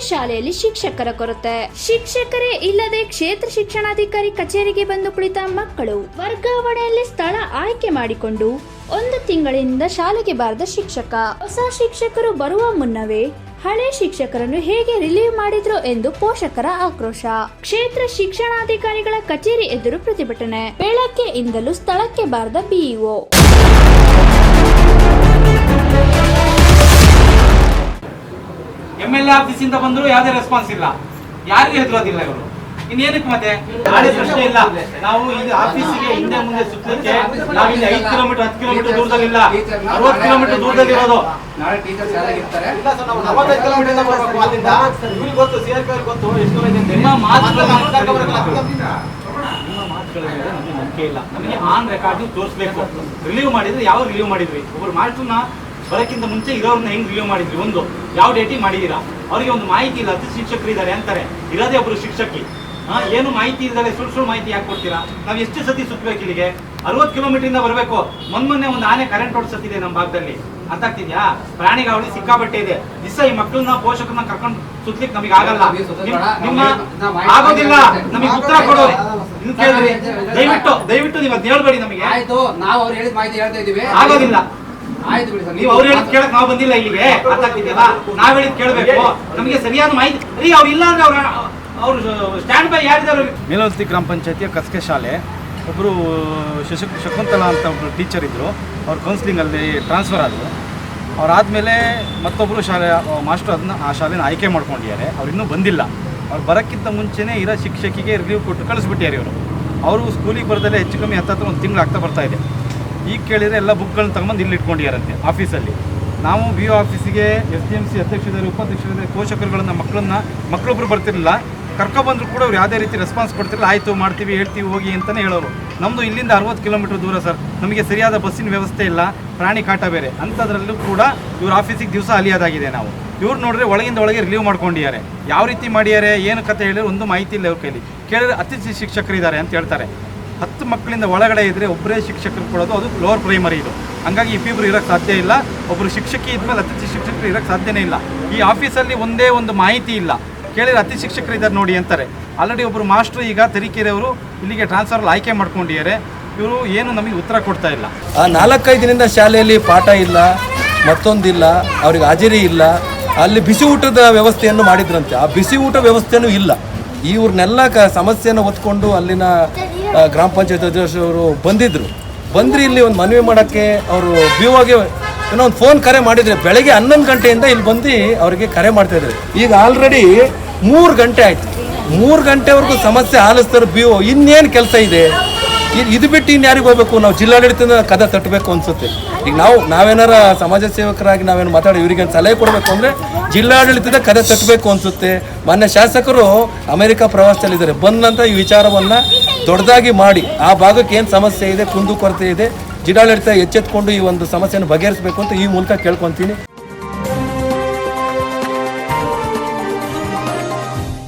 ಶಾಲೆಯಲ್ಲಿ ಶಿಕ್ಷಕರ ಕೊರತೆ. ಶಿಕ್ಷಕರೇ ಇಲ್ಲದೆ ಕ್ಷೇತ್ರ ಶಿಕ್ಷಣಾಧಿಕಾರಿ ಕಚೇರಿಗೆ ಬಂದು ಕುಳಿತ ಮಕ್ಕಳು ವರ್ಗಾವಣೆಯಲ್ಲಿ ಸ್ಥಳ ಆಯ್ಕೆ ಮಾಡಿಕೊಂಡು ಒಂದು ತಿಂಗಳಿಂದ ಶಾಲೆಗೆ ಬಾರದ ಶಿಕ್ಷಕ. ಹೊಸ ಶಿಕ್ಷಕರು ಬರುವ ಮುನ್ನವೇ ಹಳೆ ಶಿಕ್ಷಕರನ್ನು ಹೇಗೆ ರಿಲೀವ್ ಮಾಡಿದ್ರು ಎಂದು ಪೋಷಕರ ಆಕ್ರೋಶ. ಕ್ಷೇತ್ರ ಶಿಕ್ಷಣಾಧಿಕಾರಿಗಳ ಕಚೇರಿ ಎದುರು ಪ್ರತಿಭಟನೆ. ಬೆಳಗ್ಗೆಯಿಂದಲೂ ಸ್ಥಳಕ್ಕೆ ಬಾರದ ಬಿಇಒ. ಆಫೀಸಿಂದ ಬಂದ್ರು ಯಾವ್ದೇ ರೆಸ್ಪಾನ್ಸ್ ಇಲ್ಲ. ಯಾರಿಗೂ ಹೆದರೋದಿಲ್ಲ ಇವರು. ಇನ್ನೇನಕ್ಕೆ ಮತ್ತೆ? ನಾಳೆ ಪ್ರಶ್ನೆ ಇಲ್ಲ. ನಾವು ಇಲ್ಲಿ ಆಫೀಸಿಗೆ ಹಿಂದೆ ಮುಂದೆ ಸುತ್ತಲಿಕ್ಕೆ ನಾವು ಇಲ್ಲಿ ಐದು ಕಿಲೋಮೀಟರ್ ಹತ್ತು ಕಿಲೋಮೀಟರ್ ದೂರದಲ್ಲಿಲ್ಲ. ಅರವತ್ತು ಕಿಲೋಮೀಟರ್ ದೂರದಲ್ಲಿ ಇರೋದು ನಾಳೆ ಟೀಚರ್ಸ್ ಯಾರಾಗಿರ್ತಾರೆ ನಲವತ್ತೈದು ಕಿಲೋಮೀಟರ್ ಇಂದ ಬರ್ಬೇಕು ಅಲ್ಲಿಂದ. ಇವ್ರಿಗೆ ಗೊತ್ತು ಸಿ ಆರ್ ಗೊತ್ತು ಎಷ್ಟು. ನಿಮ್ಮ ಮಾತುಗಳು ನಿಮ್ಮ ಮಾತುಗಳ ಮೇಲೆ ನಮಗೆ ನಂಬಿಕೆ ಇಲ್ಲ. ನಮಗೆ ಆನ್ ರೆಕಾರ್ಡ್ ತೋರಿಸ್ಬೇಕು. ರಿಲೀವ್ ಮಾಡಿದ್ರೆ ಯಾವ ರಿಲೀವ್ ಮಾಡಿದ್ವಿ? ಒಬ್ಬರು ಮಾಸ್ಟರ್ನ ಬರೋಕ್ಕಿಂತ ಮುಂಚೆ ಇರೋರ್ನ ಹೆಂಗ್ ರಿವ್ಯೂ ಮಾಡಿದ್ವಿ ಒಂದು ಯಾವ ಡೇಟಿಗೆ ಮಾಡಿದೀರಾ? ಅವರಿಗೆ ಒಂದು ಮಾಹಿತಿ ಇಲ್ಲ ಹತ್ತು ಶಿಕ್ಷಕರು ಇದ್ದಾರೆ ಅಂತಾರೆ. ಇರೋದೇ ಒಬ್ರು ಶಿಕ್ಷಕಿ. ಹಾ, ಏನು ಮಾಹಿತಿ ಇಲ್ಲದೆ ಸುಳ್ಳು ಸುಳ್ಳು ಮಾಹಿತಿ ಯಾಕೆ ಕೊಡ್ತೀರಾ? ನಾವು ಎಷ್ಟು ಸತಿ ಸುತ್ತಬೇಕು ಇಲ್ಲಿಗೆ? ಅರವತ್ ಕಿಲೋಮೀಟರ್ ಇಂದ ಬರಬೇಕು. ಮೊನ್ನೆ ಒಂದು ಆನೆ ಕರೆಂಟ್ ಹೊಡ್ಸತ್ತಿದೆ ನಮ್ಮ ಭಾಗದಲ್ಲಿ. ಅರ್ಥ ಆಗ್ತಿದ್ಯಾ? ಪ್ರಾಣಿಗಾವಳಿ ಸಿಕ್ಕಾಬಟ್ಟೆ ಇದೆ. ದಿವಸ ಈ ಮಕ್ಕಳನ್ನ ಪೋಷಕರನ್ನ ಕರ್ಕೊಂಡು ಸುತ್ತಲಿಕ್ಕೆ ನಮಗೆ ಆಗಲ್ಲ. ನಿಮ್ಮ ಆಗೋದಿಲ್ಲ. ನಮಗೆ ಉತ್ತರ ಕೊಡೋ ದಯವಿಟ್ಟು ದಯವಿಟ್ಟು ನೀವು ಅದ್ ಹೇಳ್ಬೇಡಿ ನಮಗೆ. ಆಯ್ತು. ನಾವು ಅವ್ರು ಹೇಳಿದ ಮಾಹಿತಿ ಹೇಳ್ತಾ ಇದೀವಿ ಆಗೋದಿಲ್ಲ. ಆಯ್ತು ನೀವು ಬಂದಿಲ್ಲ ಇಲ್ಲಿಗೆ. ಕೇಳ್ಬೇಕು. ನಮಗೆ ಅವ್ರು ಇಲ್ಲ ಅವ್ರ ಗ್ರಾಮ ಪಂಚಾಯತಿಯ ಕಸ್ಕೆ ಶಾಲೆ. ಒಬ್ಬರು ಶಶಕ್ ಶಕುಂತಲಾ ಅಂತ ಒಬ್ಬರು ಟೀಚರ್ ಇದ್ದರು ಅವ್ರು ಕೌನ್ಸಿಲಿಂಗಲ್ಲಿ ಟ್ರಾನ್ಸ್ಫರ್ ಆದರು. ಅವರಾದಮೇಲೆ ಮತ್ತೊಬ್ಬರು ಶಾಲೆ, ಮಾಸ್ಟರ್ ಅದನ್ನ ಆ ಶಾಲೆನ ಆಯ್ಕೆ ಮಾಡ್ಕೊಂಡಿದ್ದಾರೆ. ಅವ್ರು ಇನ್ನೂ ಬಂದಿಲ್ಲ. ಅವ್ರು ಬರೋಕ್ಕಿಂತ ಮುಂಚೆನೇ ಇರೋ ಶಿಕ್ಷಕಿಗೆ ರಿವ್ಯೂ ಕೊಟ್ಟು ಕಳಿಸ್ಬಿಟ್ಟಿದ್ದಾರೆ ಇವರು. ಅವರು ಸ್ಕೂಲಿಗೆ ಬರೋದಲ್ಲೇ ಹೆಚ್ಚು ಕಮ್ಮಿ ಹತ್ತತ್ರ ಒಂದು ತಿಂಗಳು ಆಗ್ತಾ ಬರ್ತಾ ಇದೆ. ಈಗ ಕೇಳಿದರೆ ಎಲ್ಲ ಬುಕ್ಗಳನ್ನ ತಗೊಂಬಂದು ಇಲ್ಲಿ ಇಟ್ಕೊಂಡಿದ್ದಾರಂತೆ ಆಫೀಸಲ್ಲಿ ನಾವು ಬಿ ಒ ಆಫೀಸಿಗೆ ಎಸ್ ಡಿ ಎಂ ಸಿ ಅಧ್ಯಕ್ಷರಿದ್ದಾರೆ ಉಪಾಧ್ಯಕ್ಷರಿದ್ದಾರೆ ಪೋಷಕರುಗಳನ್ನ ಮಕ್ಕಳನ್ನ ಮಕ್ಕಳೊಬ್ರು ಬರ್ತಿರಲಿಲ್ಲ. ಕರ್ಕೊಬಂದ್ರು ಕೂಡ ಅವ್ರು ಯಾವುದೇ ರೀತಿ ರೆಸ್ಪಾನ್ಸ್ ಕೊಡ್ತಿರಲಿಲ್ಲ. ಆಯಿತು, ಮಾಡ್ತೀವಿ, ಹೇಳ್ತೀವಿ, ಹೋಗಿ ಅಂತಲೇ ಹೇಳೋರು. ನಮ್ಮದು ಇಲ್ಲಿಂದ ಅರವತ್ತು ಕಿಲೋಮೀಟರ್ ದೂರ ಸರ್. ನಮಗೆ ಸರಿಯಾದ ಬಸ್ಸಿನ ವ್ಯವಸ್ಥೆ ಇಲ್ಲ. ಪ್ರಾಣಿ ಕಾಟ ಬೇರೆ. ಅಂಥದ್ರಲ್ಲೂ ಕೂಡ ಇವ್ರ ಆಫೀಸಿಗೆ ದಿವಸ ಅಲಿಯೋದಾಗಿದೆ ನಾವು. ಇವ್ರು ನೋಡಿದ್ರೆ ಒಳಗಿಂದ ಒಳಗೆ ರಿಲೀವ್ ಮಾಡ್ಕೊಂಡಿದ್ದಾರೆ. ಯಾವ ರೀತಿ ಮಾಡಿದ್ದಾರೆ, ಏನು ಕತೆ ಹೇಳಿದ್ರೆ ಒಂದು ಮಾಹಿತಿ ಇಲ್ಲ ಅವ್ರ ಕೈಲಿ. ಕೇಳಿದ್ರೆ ಅತಿಥಿ ಶಿಕ್ಷಕರಿದ್ದಾರೆ ಅಂತ ಹೇಳ್ತಾರೆ. ಹತ್ತು ಮಕ್ಕಳಿಂದ ಒಳಗಡೆ ಇದ್ದರೆ ಒಬ್ಬರೇ ಶಿಕ್ಷಕರು ಕೊಡೋದು, ಅದು ಲೋವರ್ ಪ್ರೈಮರಿ ಇದು. ಹಂಗಾಗಿ ಇಬ್ಬಿಬ್ರು ಇರೋಕ್ಕೆ ಸಾಧ್ಯ ಇಲ್ಲ. ಒಬ್ಬರು ಶಿಕ್ಷಕಿ ಇದ್ಮೇಲೆ ಅತಿಥಿ ಶಿಕ್ಷಕರು ಇರೋಕ್ಕೆ ಸಾಧ್ಯನೇ ಇಲ್ಲ. ಈ ಆಫೀಸಲ್ಲಿ ಒಂದೇ ಒಂದು ಮಾಹಿತಿ ಇಲ್ಲ. ಕೇಳಿದ್ರೆ ಅತಿ ಶಿಕ್ಷಕರು ಇದ್ದಾರೆ ನೋಡಿ ಅಂತಾರೆ. ಆಲ್ರೆಡಿ ಒಬ್ಬರು ಮಾಸ್ಟ್ರು ಈಗ ತರೀಕೆರೆಯವರು ಇಲ್ಲಿಗೆ ಟ್ರಾನ್ಸ್ಫರ್ ಆಯ್ಕೆ ಮಾಡ್ಕೊಂಡಿದ್ದಾರೆ. ಇವರು ಏನು ನಮಗೆ ಉತ್ತರ ಕೊಡ್ತಾ ಇಲ್ಲ. ಆ ನಾಲ್ಕೈದು ದಿನದಿಂದ ಶಾಲೆಯಲ್ಲಿ ಪಾಠ ಇಲ್ಲ, ಮತ್ತೊಂದಿಲ್ಲ, ಅವ್ರಿಗೆ ಹಾಜರಿ ಇಲ್ಲ. ಅಲ್ಲಿ ಬಿಸಿ ಊಟದ ವ್ಯವಸ್ಥೆಯನ್ನು ಮಾಡಿದ್ರಂತೆ. ಆ ಬಿಸಿ ಊಟ ವ್ಯವಸ್ಥೆಯೂ ಇಲ್ಲ. ಇವ್ರನ್ನೆಲ್ಲ ಕ ಸಮಸ್ಯೆನ ಹೊತ್ಕೊಂಡು ಅಲ್ಲಿನ ಗ್ರಾಮ ಪಂಚಾಯತ್ ಅಧ್ಯಕ್ಷರು ಬಂದಿದ್ದರು ಬಂದ್ರಿ ಇಲ್ಲಿ ಒಂದು ಮನವಿ ಮಾಡೋಕ್ಕೆ ಅವರು ಬಿ ಓಗೆ ಏನೋ ಒಂದು ಫೋನ್ ಕರೆ ಮಾಡಿದ್ರೆ. ಬೆಳಗ್ಗೆ ಹನ್ನೊಂದು ಗಂಟೆಯಿಂದ ಇಲ್ಲಿ ಬಂದು ಅವರಿಗೆ ಕರೆ ಮಾಡ್ತಾ ಇದ್ದಾರೆ ಈಗ ಆಲ್ರೆಡಿ ಮೂರು ಗಂಟೆ ಆಯ್ತು. ಮೂರು ಗಂಟೆವರೆಗೂ ಸಮಸ್ಯೆ ಆಲಿಸ್ತಾರೆ ಬಿ ಇನ್ನೇನು ಕೆಲಸ ಇದೆ? ಇದು ಬಿಟ್ಟು ಇನ್ಯಾರಿಗೆ ಹೋಗ್ಬೇಕು? ನಾವು ಜಿಲ್ಲಾಡಳಿತದ ಕದ ತಟ್ಟಬೇಕು ಅನ್ಸುತ್ತೆ. ಈಗ ನಾವು, ನಾವೇನಾರ ಸಮಾಜ ಸೇವಕರಾಗಿ ನಾವೇನು ಮಾತಾಡಿ, ಇವರಿಗೆ ಸಲಹೆ ಕೊಡಬೇಕು ಅಂದರೆ ಜಿಲ್ಲಾಡಳಿತದ ಕದ ತಟ್ಟಬೇಕು ಅನ್ಸುತ್ತೆ. ಮಾನ್ಯ ಶಾಸಕರು ಅಮೆರಿಕ ಪ್ರವಾಸದಲ್ಲಿದ್ದಾರೆ ಬಂದಂಥ ಈ ವಿಚಾರವನ್ನು ದೊಡ್ಡದಾಗಿ ಮಾಡಿ, ಆ ಭಾಗಕ್ಕೆ ಏನು ಸಮಸ್ಯೆ ಇದೆ, ಕುಂದು ಕೊರತೆ ಇದೆ, ಜಿಲ್ಲಾಡಳಿತ ಎಚ್ಚೆತ್ಕೊಂಡು ಈ ಒಂದು ಸಮಸ್ಯೆಯನ್ನು ಬಗೆಹರಿಸಬೇಕು ಅಂತ ಈ ಮೂಲಕ ಕೇಳ್ಕೊತೀನಿ.